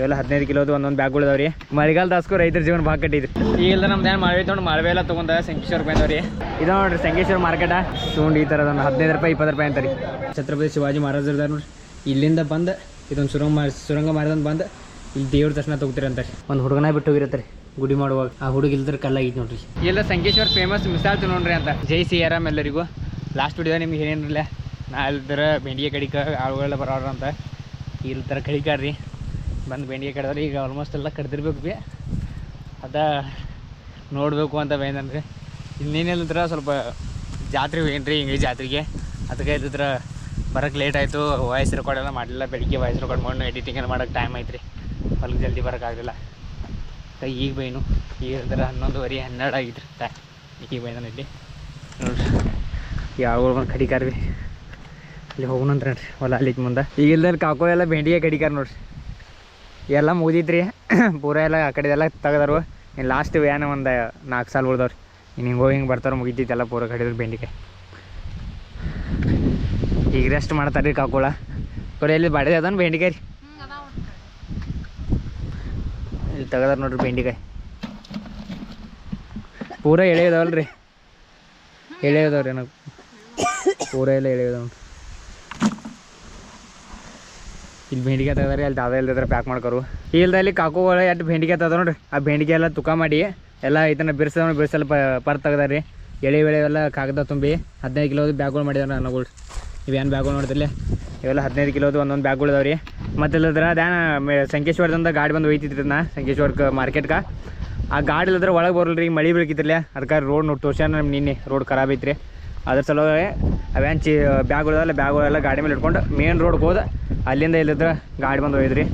ಇವೆಲ್ಲ ಹದಿನೈದು ಕಿಲೋದು ಒಂದೊಂದು ಬ್ಯಾಗ್ಗಳು ಅದಾವ್ರಿ ಮಳೆಗಾಲದಾಸ್ಕು ರೈತರ ಜೀವನ ಭಾಗ ಕಟ್ಟಿದ್ರಿ ಈಗ ನಮ್ದು ಏನು ಮಳೆ ತೊಗೊಂಡು ಮಾಳ್ವೆ ಎಲ್ಲ ತೊಗೊಂಡ ಸಂಕೇಶ್ವರ ರೂಪಾಯಿ ಇದು ನೋಡ್ರಿ ಸಂಕೇಶ್ವರ ಮಾರ್ಕೆಟ. ಸೂಂಡ್ ಈ ಥರದ ಒಂದು ಹದಿನೈದು ರೂಪಾಯಿ ಇಪ್ಪತ್ತು ರೂಪಾಯಿ ಅಂತಾರೆ. ಛತ್ರಪತಿ ಶಿವಾಜಿ ಮಹಾರಾಜರು ಇದಾರೆ ನೋಡ್ರಿ. ಇಲ್ಲಿಂದ ಬಂದು ಇದೊಂದು ಸುರಂಗ ಮಾರ್ ಸುರಂಗ ಮಾರಿದಂದು ಬಂದು ಇಲ್ಲಿ ದೇವ್ರ ದರ್ಶನ ತಗೋತೀರಿ ಅಂತಾರೆ. ಒಂದು ಹುಡುಗನ ಬಿಟ್ಟು ಹೋಗಿರತ್ತಾರೆ ಗುಡಿ ಮಾಡುವಾಗ. ಆ ಹುಡುಗ ಇಲ್ದ್ರ ಕಲ್ಲಾಗಿತ್ತು ನೋಡ್ರಿ. ಇಲ್ಲ ಸಂಕೇಶ್ವರ ಫೇಮಸ್ ಮಿಸಾಲ್ ನೋಡ್ರಿ ಅಂತ. ಜೈ ಸಿ ಆರಾಮ್ ಎಲ್ಲರಿಗೂ. ಲಾಸ್ಟ್ ವಿಡಿಯೋ ನಿಮ್ಗೆ ಏನೇನಿಲ್ಲ ನಾ ಇಲ್ದ್ರ ಬೆಂಡಿಗೆ ಕಡಿಕ ಆಳುಗಳೆಲ್ಲ ಬರೋರ ಅಂತ. ಇಲ್ಲಿ ಥರ ಕಡಿಕಾರ್ರಿ ಬಂದು ಬೆಂಡಿಗೆ ಕಡಿದ್ರೆ ಈಗ ಆಲ್ಮೋಸ್ಟ್ ಎಲ್ಲ ಕಡ್ದಿರ್ಬೇಕು ಬಿ. ಅದ ನೋಡಬೇಕು ಅಂತ ಬೇಂದ್ರೆ ಇನ್ನೇನಿಲ್ಲದ್ರ ಸ್ವಲ್ಪ ಜಾತ್ರೆ ಏನ್ರಿ ಹಿಂಗೆ ಜಾತ್ರೆಗೆ. ಅದಕ್ಕೆ ಇದ್ರ ಬರಕ್ಕೆ ಲೇಟ್ ಆಯಿತು. ವಾಯ್ಸ್ ರೆಕಾರ್ಡ್ ಎಲ್ಲ ಮಾಡಲಿಲ್ಲ. ಬೆಳಿಗ್ಗೆ ವಾಯ್ಸ್ ರೆಕಾರ್ಡ್ ಮಾಡಿ ಎಡಿಟಿಂಗ್ ಎಲ್ಲ ಮಾಡೋಕ್ಕೆ ಟೈಮ್ ಐತ್ರಿ ಹೊಲಕ್ಕೆ ಜಲ್ದಿ ಬರೋಕ್ಕಾಗಲಿಲ್ಲ ಈಗ ಬೈನು ಈಗ ಇದ್ರ ಹನ್ನೊಂದುವರೆ, ಹನ್ನೆರಡು ಆಗಿತ್ತು ಟೈಮ್ ಈಗ ಬೈದಾನ ಇಲ್ಲಿ. ನೋಡ್ರಿ. ಯಾವ ಒಂದು ಕಡಿಕಾರ ರೀ ಇಲ್ಲಿ ಹೋಗೋಣಂತ ನೋಡ್ರಿ. ಹೊಲ ಅಲ್ಲಿಗೆ ಮುಂದೆ. ಈಗ ಕಾಕೋ ಎಲ್ಲ ಬೆಂಡಿಗೆ ಕಡಿಕಾರ ನೋಡ್ರಿ. ಎಲ್ಲ ಮುಗಿದ್ರಿ ಪೂರ ಎಲ್ಲ ಆ ಕಡೆ ಎಲ್ಲ ತೆಗ್ದಾರು. ಇನ್ನು ಲಾಸ್ಟ್ ವ್ಯಾನ್ ಒಂದು ನಾಲ್ಕು ಸಾಲ ಉಳ್ದವ್ರಿ. ಇನ್ನು ಹಿಂಗೆ ಹೋಗಿ ಹಿಂಗೆ ಬರ್ತಾರೆ ಮುಗಿತೈತಿ ಎಲ್ಲ ಪೂರ ಕಡಿದ್ರು ಬೆಂಡಿಕಾಯಿ ಈಗ ರೆಸ್ಟ್ ಮಾಡ್ತಾರೆ ರೀ ಕಾಕೋಳ. ಪೂರ ಎಲ್ಲಿ ಬಡದೆ ಅದನ್ನು ಬೆಂಡಿಕಾಯಿ ರೀ? ಇಲ್ಲಿ ತೆಗದಾರ ನೋಡ್ರಿ ಬೆಂಡಿಕಾಯಿ ಪೂರ ಎಳೆಯದವಲ್ರಿ. ಎಳೆಯದವ್ರಿ ನನಗೆ ಪೂರ ಎಲ್ಲ ಎಳೆ ಇದಾವ ಇಲ್ಲಿ ಬೆಂಡಿಗೆ ತೆಗ್ದಾರೆ ಅಲ್ಲಿ ದಾದ ಇಲ್ದಿದ್ರೆ ಪ್ಯಾಕ್ ಮಾಡ್ಕೊರು. ಇಲ್ದಲ್ಲಿ ಕಾಕುಗಳು ಎಷ್ಟು ಬೆಂಡಿಗೆ ತೆಗ್ದ ನೋಡ್ರಿ, ಆ ಬೆಂಡಿಗೆ ಎಲ್ಲ ತುಕ ಮಾಡಿ, ಎಲ್ಲ ಇದನ್ನ ಬಿರ್ಸದ ಬಿರ್ಸಲ್ಲ ಪರ್ ತೆಗ್ದಾರಿ. ಎಳೆ ಬೆಳೆ ಎಲ್ಲ ಕಾಗದ ತುಂಬಿ ಹದಿನೈದು ಕಿಲೋದು ಬ್ಯಾಗ್ಗಳು ಮಾಡಿದಾರೆ ಅನ್ನಗಳು ಇವೇನು ಬ್ಯಾಗ್ಗಳು ನೋಡಿದ್ರಿ ಇವೆಲ್ಲ ಹದಿನೈದು ಕಿಲೋದು ಒಂದೊಂದು ಬ್ಯಾಗ್ಗಳು ಅದಾವ್ರಿ. ಮತ್ತೆ ಇಲ್ಲದ್ರ ಅದೇನ ಸಂಕೇಶ್ವರದಿಂದ ಗಾಡಿ ಬಂದು ಒಯ್ತಿದ್ರಿ ನಾ ಸಂಕೇಶ್ವರಕ್ಕೆ ಮಾರ್ಕೆಟ್ಗೆ ಆ ಗಾಡಿ ಇಲ್ಲದ್ರೆ ಒಳಗೆ ಬರಲ್ರಿ, ಮಳೆ ಬೀಳ್ಕಿತ್ರಲ್ಲ. ಅದಕ್ಕೆ ರೋಡ್ ನೋಡಿ ತೋರ್ಸ್ಯಾನ ನಿನ್ನೆ ರೋಡ್ ಖರಾಬ್ ಐತ್ರಿ. ಅದ್ರ ಸಲುವಾಗಿ ಅವೇನು ಚಿ ಬ್ಯಾಗ್ಗಳಲ್ಲ ಬ್ಯಾಗ್ಗಳೆಲ್ಲ ಗಾಡಿ ಮೇಲೆ ಇಟ್ಕೊಂಡು ಮೇನ್ ರೋಡ್ಗೆ ಹೋದ, ಅಲ್ಲಿಂದ ಇಲ್ಲಿದ್ರೆ ಗಾಡಿ ಬಂದು ಒಯ್ದ್ರಿ.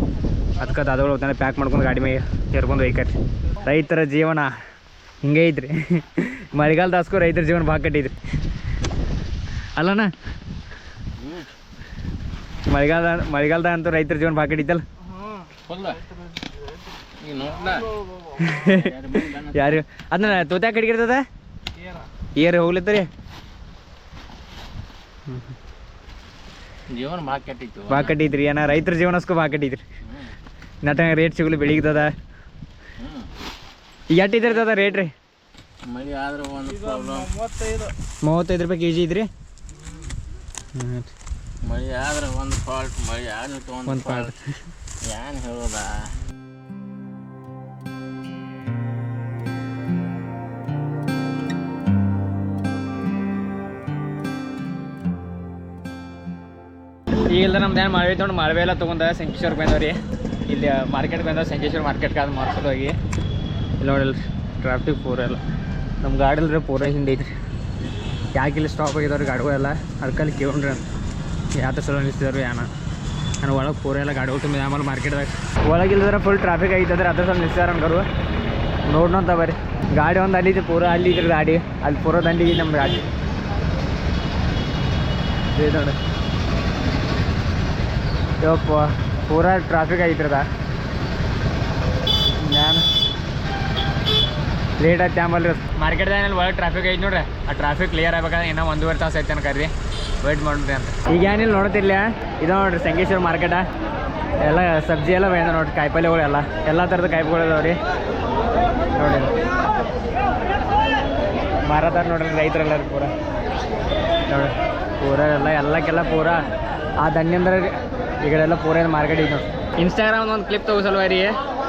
ಅದಕ್ಕೆ ದಾದಗಳು ಹೋಗ್ತಾನೆ ಪ್ಯಾಕ್ ಮಾಡ್ಕೊಂಡು ಗಾಡಿ ಮೇಲೆ ಸೇರ್ಕೊಂಡು ಒಯ್ಕರಿ ರೈತರ ಜೀವನ ಹಿಂಗೆ ಐತ್ರಿ. ಮಳೆಗಾಲದಾಸ್ಕೋ ರೈತರ ಜೀವನ ಭಾಳ ಕಟ್ಟಿದ್ರಿ. ಅಲ್ಲಣ್ಣ? ಮಳೆಗಾಲ ಮಳೆಗಾಲದ ಅಂತೂ ರೈತರ ಜೀವನ ಭಾಳ ಕಟ್ಟಿದ್ದಲ್ಲ ಯಾರು? ಅದನ್ನ ತೋತ್ಯಾಗ ಕಡಿಗಿರ್ತದ ಏರ್ ಹೋಗ್ಲತ್ತರಿ ಜೀವನ ಭಾಳ ಕೆಟ್ಟಿತ್ತು. ಭಾಳ ಕಟ್ಟಿದ್ರಿ ಏನ ರೈತರ ಜೀವನಸ್ಕೂ ಭಾಳ ಕಟ್ಟಿದ್ರಿ. ನಟ ರೇಟ್ ಸಿಗಲು ಬೆಳಿಗ್ದದ ಈಗ ದಾದ ಇದ್ರತದ ರೇಟ್ ರೀ? ಮಳಿ ಆದ್ರೆ ಒಂದು ಪ್ರಾಬ್ಲಮ್ ಮೂವತ್ತೈದು. ರೂಪಾಯಿ ಕೆ ಜಿ ಇದ್ರಿ ಮಳಿ ಮಳೆ ಆದ್ರೆ ಒಂದು ಫಾಲ್ಟ್ ಮಳೆ ಆದ್ರೆ ಒಂದು ಒಂದು ಫಾಲ್ಟ್ ಏನು ಹೇಳೋದ? ಇಲ್ಲ ನಮ್ದು ಏನು ಮಾಳ್ವೆ ತೊಗೊಂಡು ಮಾಳ್ವೆ ಎಲ್ಲ ತೊಗೊಂಡ ಸಂಕೇಶ್ವರ ಬಂದವ್ರಿ. ಇಲ್ಲಿ ಮಾರ್ಕೆಟ್ಗೆ ಬಂದ ಸಂಕೇಶ್ವರ ಮಾರ್ಕೆಟ್ಗೆ ಅದು ಮಾರ್ಸೋದು ಹೋಗಿ. ಇಲ್ಲಿ ನೋಡಿಲ್ಲ ಟ್ರಾಫಿಕ್ ಪೂರ ಎಲ್ಲ. ನಮ್ಮ ಗಾಡಿ ಇಲ್ಲರಿ ಪೂರ ಹಿಂದೆ ಐತ್ರಿ. ಯಾಕೆ ಇಲ್ಲಿ ಸ್ಟಾಪ್ ಆಗಿದಾವ್ರಿ ಗಾಡಿಗಳೆಲ್ಲ ಅದಕ್ಕಲ್ಲಿ ಕೇಳ್ರಿ ಅಂತ. ಯಾತ ಸಲ ನಿಲ್ಸಿದಾರು ಯಾನ? ನಾನು ಒಳಗೆ ಪೂರ ಎಲ್ಲ ಗಾಡಿ ತುಂಬ ಆಮೇಲೆ ಮಾರ್ಕೆಟ್ದಾಗ ಒಳಗೆ ಇಲ್ಲದ್ರೆ ಫುಲ್ ಟ್ರಾಫಿಕ್ ಐತಂದ್ರೆ ಅದ್ರ ಸಲ ನಿಲ್ಸಿದಾರ ಅನ್ಕರು ನೋಡ್ನಂತ ಬರ್ರಿ. ಗಾಡಿ ಒಂದು ಅಲ್ಲಿ ಪೂರ ಅಲ್ಲಿ ಇದ್ರಿ ಗಾಡಿ. ಅಲ್ಲಿ ಪೂರ ದಂಡಿಗೆ ನಮ್ಮ ಗಾಡಿ. ಯಪ್ಪ ಪೂರಾ ಟ್ರಾಫಿಕ್ ಐತ್ರದ ನಾನು ಲೇಟ್ ಆಯ್ತು ಆಮೇಲೆ ಮಾರ್ಕೆಟ್ದಾಗ ಒಳಗೆ ಟ್ರಾಫಿಕ್ ಐತೆ ನೋಡ್ರಿ. ಆ ಟ್ರಾಫಿಕ್ ಕ್ಲಿಯರ್ ಆಗ್ಬೇಕಾದ್ರೆ ಇನ್ನೂ ಒಂದೂವರೆ ತಾಸು ಐತೆ ಅನ್ಕರ್ರಿ ವೇಟ್ ಮಾಡ್ರಿ ಅಂತ. ಈಗ ಏನಿಲ್ಲ ನೋಡ್ತಿರ್ಲ? ಇದು ನೋಡ್ರಿ ಸಂಗೇಶ್ವರ ಮಾರ್ಕೆಟ ಎಲ್ಲ ಸಬ್ಜಿ ಎಲ್ಲ ಬೇಡ ನೋಡ್ರಿ ಕಾಯಿಪಲ್ಯಗಳು ಎಲ್ಲ. ಎಲ್ಲ ಥರದ ಕಾಯಿಪಲ್ಯಗಳು ಇದಾವೆ ರೀ. ನೋಡಿ ಮಾರಾತಾರ ನೋಡ್ರಿ ರೈತರೆಲ್ಲ ಪೂರ. ನೋಡಿ ಪೂರ ಎಲ್ಲ, ಎಲ್ಲಕ್ಕೆಲ್ಲ ಪೂರ. ಆ ದಂಡಿಂದ್ರ ಈ ಕಡೆ ಎಲ್ಲ ಪೂರ ಮಾರ್ಕೆಟ್ ಇದೆ. ನೋಡಿ ಇನ್ಸ್ಟಾಗ್ರಾಮ್ ಒಂದು ಕ್ಲಿಪ್ ತಗೋಸಲ್ವ ರೀ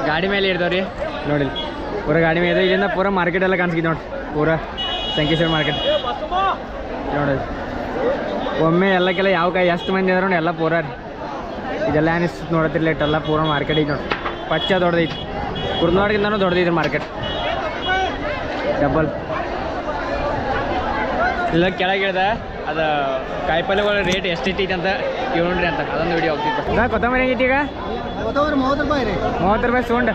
ಗಾಡಿ ಮೇಲೆ ಇರ್ತಾವ್ರಿ ನೋಡಿ, ಪೂರ ಗಾಡಿ ಮೇಲೆ ಇಲ್ಲಿಂದ ಪೂರ ಮಾರ್ಕೆಟ್ ಎಲ್ಲ ಕಾಣಿಸ್ಕಿದ್ ನೋಡಿ. ಪೂರ ಸಂಕೇಶ್ವರ ಮಾರ್ಕೆಟ್ ನೋಡಿ, ಒಮ್ಮೆ ಎಲ್ಲಕ್ಕೆಲ್ಲ ಯಾವ ಕಾಯಿ ಎಷ್ಟು ಮಂದಿ ಅದ್ರ ನೋಡಿ, ಎಲ್ಲ ಪೂರ ರೀ. ಇದೆಲ್ಲ ಏನಿಸ್ ನೋಡತ್ತಿರ್ಲಿ ಎಲ್ಲ ಪೂರ ಮಾರ್ಕೆಟ್ ಐತೆ ನೋಡಿ. ಪಚ್ಚ ದೊಡ್ಡದೈತಿ. ಕುರ್ನಾಡ್ಗಿಂದನೂ ದೊಡ್ಡದೈತಿ ಮಾರ್ಕೆಟ್ ಡಬ್ಬಲ್ ಇಲ್ಲ ಕೆಳಗೆ ಇಳ್ದ ಅದು ಕಾಯಿಪಲ್ಲೆಗಳ ರೇಟ್ ಎಷ್ಟು ಇಟ್ಟೈತೆ ಅಂತ ರೀ ಅಂತ. ಅದೊಂದು ವಿಡಿಯೋ ಹೋಗ್ತಿತ್ತು ನಾ ಕೊತ್ತಂಬರಿ ಹೆಂಗೈತಿ ಈಗ ಕೊತ್ತಂಬರಿ ಮೂವತ್ತು ರೂಪಾಯಿ ರೀ. ಮೂವತ್ತು ರೂಪಾಯಿ ಸೌಂಡ್.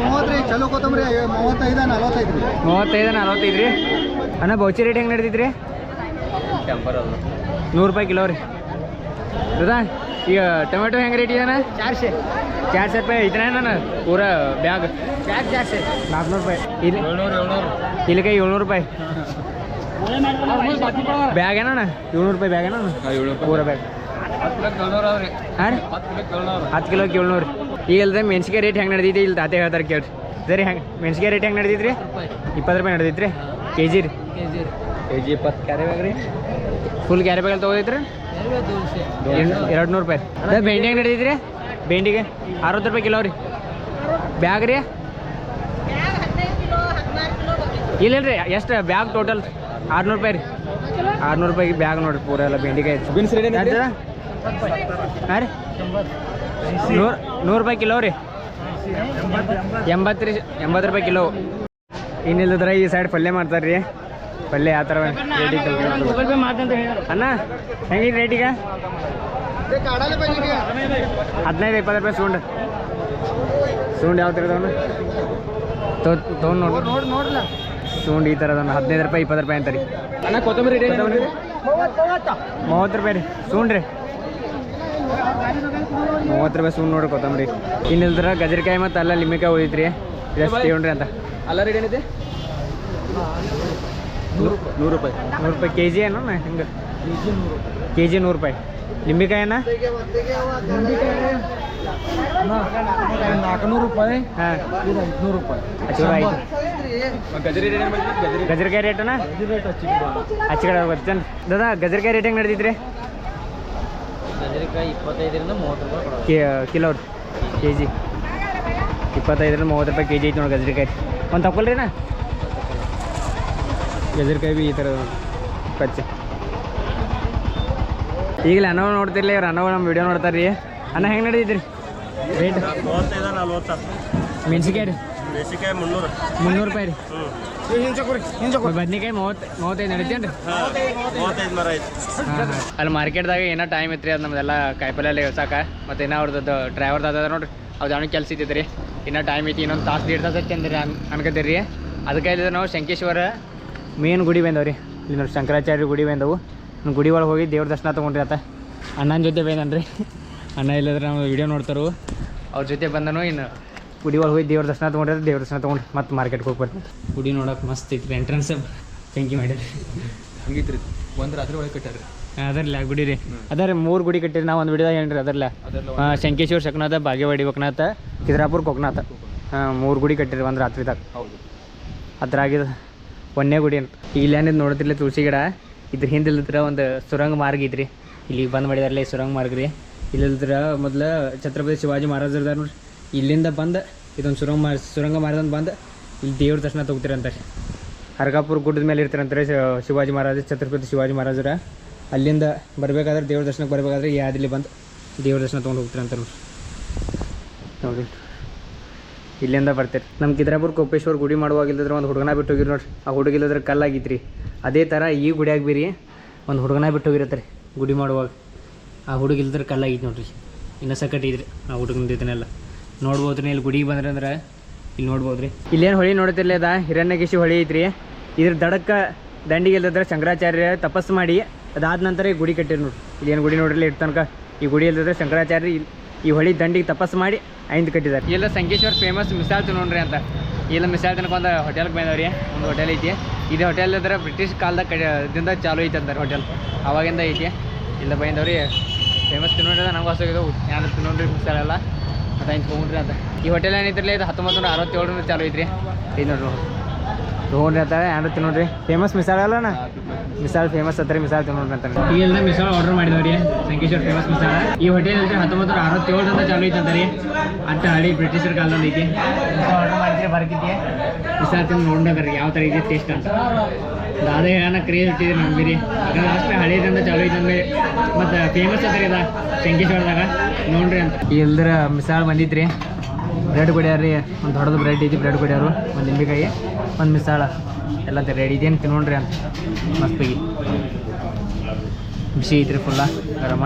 ಮೂವತ್ತು ರೀ ಚಲೋ ಕೊತ್ತಂಬರಿ ಮೂವತ್ತೈದು ನಲ್ವತ್ತೈದು ರೀ. ಮೂವತ್ತೈದು ನಲ್ವತ್ತೈದು ರೀ. ಅಣ್ಣ ಬೌಚಿ ರೇಟ್ ಹೆಂಗೆ ನಡೀತೈತಿ ರೀ ಟೆಂಪರ್ ಅದು. ನೂರು ರೂಪಾಯಿ ಕಿಲೋ ರೀ. ಹೌದಾ ಈಗ ಟೊಮೆಟೊ ಹೆಂಗೆ ರೇಟ್ ಇದೆ ಚಾರ್ಸೆ ಚಾರ್ಸೆ ರೂಪಾಯಿ ಐತನ ನಾನು ಪೂರ ಬ್ಯಾಗ್. ಬ್ಯಾಗ್ ಚಾರ್ಸೆ ನಾಲ್ಕುನೂರು ರೂಪಾಯಿ. ಇಲ್ಲಿ ಏಳ್ನೂರು ಏಳ್ನೂರು. ಇಲ್ಲಿಗೆ ಏಳ್ನೂರು ರೂಪಾಯಿ. ಬ್ಯಾಗ್ ಏನಣ್ಣ? ಏಳ್ನೂರು ರೂಪಾಯಿ ಬ್ಯಾಗ್ ಏನಣ್ಣ? ಪೂರ ಬ್ಯಾಗ್. ಹತ್ತು ಕಿಲೋ ಏಳ್ನೂರು ಹತ್ತು ಕಿಲೋಕ್ಕೆ ಈಗ ಇಲ್ಲದೆ ಮೆಣಸಿಗೆ ರೇಟ್ ಹೆಂಗೆ ನಡೆದೈತಿ ಇಲ್ಲಿ ತಾತೆ ಹೇಳ್ತಾರೆ ಕೇಳ್ರಿ. ಸರಿ ಹೆಂಗೆ? ಮೆಣಸಿಗೆ ರೇಟ್ ಹೆಂಗೆ ನಡೆದೈತ್ರಿ? ಇಪ್ಪತ್ತು ರೂಪಾಯಿ. ನಡೆದೈತ್ರಿ? ಕೆ ಜಿ ರೀ. ಕೆ ಜಿ ಇಪ್ಪತ್ತು. ಕ್ಯಾರಿ ಬ್ಯಾಗ್ ರೀ? ಫುಲ್ ಕ್ಯಾರಿ ಬ್ಯಾಗಲ್ಲಿ ತೊಗೋದೈತ್ರಿ? ಎರಡು ನೂರು ರೂಪಾಯಿ. ಅದೇ ಬೆಂಡಿ ಹೆಂಗೆ ನಡೆದೈತ್ರಿ? ಬೆಂಡಿಗೆ ಅರವತ್ತು ರೂಪಾಯಿ ಕಿಲೋ ರೀ. ಬ್ಯಾಗ್ ರೀ? ಇಲ್ಲ ರೀ ಎಷ್ಟು ಬ್ಯಾಗ್ ಟೋಟಲ್ ಆರ್ನೂರು ರೂಪಾಯಿ ರೀ. ಆರ್ನೂರು ರೂಪಾಯಿಗೆ ಬ್ಯಾಗ್ ನೋಡಿರಿ ಪೂರ ಎಲ್ಲ ಬೆಂಡಿಕಾಯಿ ಬೀನ್ಸ್ ರೇಟ್ ಹಾಂ ರೀ? ನೂರು ನೂರು ರೂಪಾಯಿ ಕಿಲೋ ರೀ. ಎಂಬತ್ತು ರೀ ಎಂಬತ್ತು ರೂಪಾಯಿ ಕಿಲೋ. ಇನ್ನಿಲ್ಲದ್ರೆ ಈ ಸೈಡ್ ಪಲ್ಯ ಮಾಡ್ತಾರೆ ರೀ ಪಲ್ಯ ಯಾವ ಥರ ರೇಟಿಗೆ ಅಣ್ಣ ಹೆಂಗಿದೆ ರೇಟಿಗೆ ಹದಿನೈದು ಇಪ್ಪತ್ತು ರೂಪಾಯಿ ಸೂಂಡ್. ಸೂಂಡ್ ಯಾವ ಥರ ತಗೊಂಡು ತೊಗೊಂಡು ನೋಡಿ ನೋಡಿ ನೋಡಲ್ಲ ಸೂಂಡ್ ಈ ಥರದ ಹದಿನೈದು ರೂಪಾಯಿ ಇಪ್ಪತ್ತು ರೂಪಾಯಿ ಅಂತಾರೆ. ಅಣ್ಣ ಕೊತ್ತಂಬರಿ ಮೂವತ್ತು ರೂಪಾಯಿ ರೀ. ಸೂಂಡ್ ರೀ. ಮೂವತ್ತು ರೂಪಾಯಿ ಸೂಂಡ್ ನೋಡ್ರಿ ಕೊತ್ತಂಬರಿ. ಇನ್ನಿಲ್ದ್ರ ಗಜರಿಕಾಯಿ ಮತ್ತು ಅಲ್ಲ ಲಿಂಬಿಕಾಯಿ ಉಳಿತ್ರಿ. ಎಷ್ಟು ತಗೊಂಡ್ರಿ ಅಂತ. ಅಲ್ಲ ರೇಟ್ ಏನಿದೆ? ನೂರು ರೂಪಾಯಿ. ನೂರು ರೂಪಾಯಿ. ಕೆ ಜಿ ಏನು ಹೆಂಗೆ? ಕೆ ಜಿ ನೂರು ರೂಪಾಯಿ. ಲಿಂಬಿಕಾಯಿ ಏನ ನಾಲ್ಕುನೂರು ರೂಪಾಯಿ. ಹಾಂ. ಐದುನೂರು ರೂಪಾಯಿ. ಗಜರಿಕಾಯಿ ರೇಟನ ರೇಟ್ ಹಚ್ಚಿಗೆ ಆಚೆ ಕಡೆ ಗೊತ್ತೇನು ದಾದಾ ಗಜರಿಕಾಯಿ ರೇಟ್ ಹೆಂಗೆ ನಡೆದಿದ್ರಿ ಗಜರಿಕಾಯಿ ಇಪ್ಪತ್ತೈದರಿಂದ ಮೂವತ್ತು ರೂಪಾಯಿ ಕೊಡೋದು. ಕೆ ಕಿಲೋ ಕೆ ಜಿ ಇಪ್ಪತ್ತೈದರಿಂದ ಮೂವತ್ತು ರೂಪಾಯಿ ಕೆ ಜಿ ಐತಿ ನೋಡಿ ಗಜರಿಕಾಯಿ. ಒಂದು ತಗೊಳ್ರಿನಾ ಗಜರಿಕಾಯಿ ಬಿ ಈ ಥರ ಕಚ್ಚೆ ಈಗಲೇ ಅನ್ನವ ನೋಡ್ತಿರ್ಲಿ ಇವ್ರು. ಅನ್ನವ ನಮ್ಮ ವಿಡಿಯೋ ನೋಡ್ತಾರೆ ರೀ ಅನ್ನ ಹೆಂಗೆ ನಡೆದಿದ್ರಿ ರೇಟ್ ಮೆಣಸಿಕಾಯಿ ರೀ. ಬೇಸಿಕಾಯಿ ಮುನ್ನೂರು. ಮುನ್ನೂರು ರೂಪಾಯಿ ರೀ. ಬದ್ನಿಕಾಯಿ ಮೂವತ್ತು ಮೂವತ್ತೈದು ನಡೀತೇನು ರೀ. ಮೂವತ್ತೈದು ಮರ ಐತಿ. ಅಲ್ಲಿ ಮಾರ್ಕೆಟ್ದಾಗ ಏನೋ ಟೈಮ್ ಐತ್ರಿ ಅದು ನಮ್ದೆಲ್ಲ ಕಾಯಿಪಲ್ಲೆ ಎಲ್ಲ ಮತ್ತೆ ಮತ್ತು ಏನೋ ಅವ್ರದ್ದು ಡ್ರೈವರ್ದು ಅದ ನೋಡ್ರಿ ಅವ್ದು ಅವನಿಗೆ ಕೆಲಸ ಇದ್ದೈತೆ ರೀ ಇನ್ನೂ ಟೈಮ್ ಐತಿ ಇನ್ನೊಂದು ತಾಸು ದೇಡ್ ತಾಸು ಐತಿ ಅಂದ್ರಿ ಅನ್ ಅನ್ಕೋತೀರಿ ರೀ ಅದಕ್ಕೆ ಇಲ್ಲಿ ನಾವು ಶಂಕೇಶ್ವರ ಮೇನ್ ಗುಡಿ ಬಂದವು ರೀ ಇಲ್ಲಿ ನೋಡಿ ಶಂಕರಾಚಾರ್ಯ ಗುಡಿ ಬಂದವು. ಗುಡಿ ಒಳಗೆ ಹೋಗಿ ದೇವ್ರ ದರ್ಶನ ತೊಗೊಂಡ್ರಿ ಆತ. ಅಣ್ಣನ ಜೊತೆ ಬಂದನ್ರಿ. ಅಣ್ಣ ಇಲ್ಲದ್ರೆ ನಾವು ವಿಡಿಯೋ ನೋಡ್ತಾರು. ಅವ್ರ ಜೊತೆ ಬಂದನು ಇನ್ನು ಗುಡಿ ಒಳಗೆ ಹೋಗಿ ದೇವ್ರ ದರ್ಶನ ತೊಗೊಂಡ್ರೆ ದೇವ್ರ ದರ್ಶನ ತೊಗೊಂಡು ಮತ್ತೆ ಮಾರ್ಕೆಟ್ಗೆ ಹೋಗಿ ಬರ್ತೀವಿ ಗುಡಿ ನೋಡೋಕೆ ಮಸ್ತ್ ಐತ್ರಿ ಎಂಟ್ರೆನ್ಸ್ ಬೆಂಕಿ ಮಾಡಿರಿ ಹಂಗಿತ್ರಿ. ಒಂದು ರಾತ್ರಿ ಒಳಗೆ ಕಟ್ಟಾರ್ರಿ ಅದರಲ್ಲ ಗುಡಿ ರೀ. ಅದರ ಮೂರು ಗುಡಿ ಕಟ್ಟಿರಿ ನಾವು ಒಂದು ವಿಡಿಯೋದಾಗ ಏನ್ರಿ ಅದರ್ಲ ಶಂಕೇಶ್ವರ ಶಕ್ನಾಥ ಬಾಗೇವಾಡಿ ಒಕನಾಥ ಕಿದ್ರಾಪುರ ಕೊಕನಾಥ ಹಾಂ ಮೂರು ಗುಡಿ ಕಟ್ಟಿರಿ ಒಂದು ರಾತ್ರಿದಾಗ ಹೌದು. ಅದ್ರಾಗಿದ ಒಂದೇ ಗುಡಿ ಅಂತ. ಇಲ್ಲೇನಿದ್ ನೋಡ್ತಿರ್ಲಿ ತುಳಸಿ ಗಿಡ. ಇದ್ರ ಹಿಂದಿಲ್ದ್ರ ಒಂದು ಸುರಂಗ ಮಾರ್ಗ ಇದ್ರಿ ಇಲ್ಲಿ ಬಂದ್ ಮಾಡಿದಾರಲ್ಲ ಈ ಸುರಂಗ ಮಾರ್ಗ ರೀ. ಇಲ್ಲಿಲ್ದ್ರ ಮೊದ್ಲು ಛತ್ರಪತಿ ಶಿವಾಜಿ ಮಹಾರಾಜರ್ದಾರ ನೋಡ್ರಿ. ಇಲ್ಲಿಂದ ಬಂದು, ಇದೊಂದು ಸುರಂಗ ಮಾರ್, ಸುರಂಗ ಮಾರ್ಗದಿಂದ ಬಂದು, ಇಲ್ಲಿ ದೇವ್ರ ದರ್ಶನ ಅಂತ ಹರ್ಗಾಪುರ ಗುಡ್ಡದ ಮೇಲೆ ಇರ್ತಾರಂತಾರೆ ಶಿವಾಜಿ ಮಹಾರಾಜ, ಛತ್ರಪತಿ ಶಿವಾಜಿ ಮಹಾರಾಜರ. ಅಲ್ಲಿಂದ ಬರಬೇಕಾದ್ರೆ, ದೇವ್ರ ದರ್ಶನಕ್ಕೆ ಬರಬೇಕಾದ್ರೆ ಯಾದಿಲಿ ಬಂದು ದೇವ್ರ ದರ್ಶನ ತೊಗೊಂಡು ಹೋಗ್ತಿರಂತ ನೋಡ್ರಿ. ನೋಡಿ, ಇಲ್ಲಿಂದ ಬರ್ತೀರಿ. ನಮ್ಮ ಕಿದ್ರಾಪುರ ಕೊಪ್ಪೇಶ್ವರ ಗುಡಿ ಮಾಡುವಾಗಿಲ್ಲದ್ರೆ ಒಂದು ಹುಡುಗನ ಬಿಟ್ಟು ಹೋಗಿರಿ ನೋಡ್ರಿ. ಆ ಹುಡುಗಿಲ್ಲದ್ರೆ ರೀ ಅದೇ ಥರ ಈ ಗುಡಿಯಾಗ ಬೀರಿ ಒಂದು ಹುಡುಗನ ಬಿಟ್ಟು ಹೋಗಿರತ್ತಾರೆ ಗುಡಿ ಮಾಡುವಾಗ. ಆ ಹುಡುಗಿಲ್ದ್ರೆ ಕಲ್ಲಾಗಿತ್ತು ನೋಡ್ರಿ. ಇನ್ನೂ ಸಕಟ್ಟಿದ್ರಿ ಆ ಇದನ್ನೆಲ್ಲ ನೋಡ್ಬೋದು ರೀ ಇಲ್ಲಿ ಗುಡಿಗೆ ಬಂದ್ರೆ ಅಂದ್ರೆ. ಇಲ್ಲಿ ನೋಡ್ಬೋದು ರೀ ಇಲ್ಲೇನು ಹೊಳಿ ನೋಡ್ತಿರ್ಲಿ ಅದ? ಹಿರಣ್ಯಕೇಶಿ ಹೊಳಿ ಐತ್ರಿ. ಇದ್ರ ದಡಕ್ಕೆ ದಂಡಿಗೆ ಇಲ್ದಿದ್ರೆ ಶಂಕರಾಚಾರ್ಯ ತಪಸ್ಸು ಮಾಡಿ ಅದಾದ ನಂತರ ಈ ಗುಡಿ ಕಟ್ಟಿರಿ ನೋಡ್ರಿ. ಏನು ಗುಡಿ ನೋಡ್ರಿ ಇಟ್ಟು ತನಕ. ಈ ಗುಡಿ ಇಲ್ದಿದ್ರೆ ಶಂಕರಾಚಾರ್ಯ ಈ ಹೊಳಿ ದಂಡಿಗೆ ತಪಸ್ಸು ಮಾಡಿ ಐಂದು ಕಟ್ಟಿದ್ದಾರೆ ಇಲ್ಲ, ಸಂಕೇಶ್ವರ ಫೇಮಸ್ ಮಿಸಾಲ್ ತಿನ್ನೋಣ್ರಿ ಅಂತ. ಇಲ್ಲ, ಮಿಸಾಲ್ ತನಕ ಒಂದು ಹೋಟೆಲ್ಗೆ ಬಂದವ್ರಿ. ಒಂದು ಹೋಟೆಲ್ ಐತಿ. ಇದು ಹೋಟೆಲ್ ಇದ್ರೆ ಬ್ರಿಟಿಷ್ ಕಾಲದ ಕಡೆಯಿಂದ ಚಾಲೂ ಐತೆ ಅಂತಾರೆ ಹೋಟೆಲ್ ಅವಾಗಿಂದ ಐತಿ. ಇಲ್ಲ ಬಂದವ್ರಿ ಫೇಮಸ್ ತಿನ್ನೋಣ್ರಿ ನಂಗೆ ಹೊಸ ಯಾರು ತಿನ್ನೋಣ್ರಿ ಮಿಸಾಲ್ ಐದು ತೊಗೊಂಡ್ರಿ ಅಂತ. ಈ ಹೋಟೆಲ್ ಏನಿದ್ರಲ್ಲ ಇದು ಹತ್ತೊಂಬತ್ತು ನೂರ ಅರವತ್ತೇಳು ಚಾಲು ಐತ್ರಿ. ಐದು ನೋಡ್ರಿ ತೊಗೊಂಡ್ರಿ ಅಂತ ಯಾರು ತಿನ್ನೋಡ್ರಿ ಫೇಮಸ್ ಮಿಸಾಲ್ ಅಲ್ಲಣ್ಣ ಮಿಸಾಲ್ ಫೇಮಸ್ ಹತ್ರ ಮಿಸಾಲ್ ತಿನ್ನೋಡ್ರಿ ಅಂತ ಎಲ್ಲ ಮಿಸಾಲ್ ಆರ್ಡರ್ ಮಾಡಿದವ್ರಿ. ಸಂಕೇಶ್ವರ ಫೇಮಸ್ ಮಿಸಾಲ. ಈ ಹೋಟೆಲ್ ಅಂದ್ರೆ ಹತ್ತೊಂಬತ್ತು ನೂರ ಅರವತ್ತೇಳರಿಂದ ಚಾಲು ಐತೆ ಅಂತಾರೆ. ಅಟ್ಟ ಹಳಿ ಬ್ರಿಟಿಷರ್ ಕಾಲದಲ್ಲಿ ಐತಿ. ಆರ್ಡರ್ ಮಾಡಿದ್ರೆ ಬರ್ತಿದ್ದೆ ಮಿಸಾಲ್ ತಿಂದು ನೋಡ್ರಿ ಯಾವ ಥರ ಇದೆ ಟೇಸ್ಟ್ ಅಂತ. ದಾದ ಹೇಳೋಣ ಕ್ರೇಜ್ ಇಟ್ಟಿದ್ರಿ ನಂಬಿರಿ. ಯಾಕಂದ್ರೆ ಅಷ್ಟು ಹಳೇದಿಂದ ಚಾಲು ಐತೆ ಅಂದ್ರೆ ಮತ್ತು ಫೇಮಸ್ ಅದ ಇದ ಶಂಕೇಶ್ವರದಾಗ ನೋಡ್ರಿ ಅಂತ. ಇಲ್ದ್ರ ಮಿಸಾಳ್ ಬಂದಿದ್ರಿ ಬ್ರೆಡ್ ಕೊಡ್ಯಾರ್ರಿ. ಒಂದು ದೊಡ್ಡದು ಬ್ರೆಡ್ ಐತಿ, ಬ್ರೆಡ್ ಕೊಡ್ಯಾರು. ಒಂದು ನಿಂಬೆಕಾಯಿ, ಒಂದು ಮಿಸಾಳ. ಎಲ್ಲ ರೆಡಿ ಇದೆ ಅಂತ ನೋಡ್ರಿ ಅಂತ. ಮಸ್ತಾಗಿ ಬಿಸಿ ಐತ್ರಿ ಫುಲ್ಲ ಗರಮ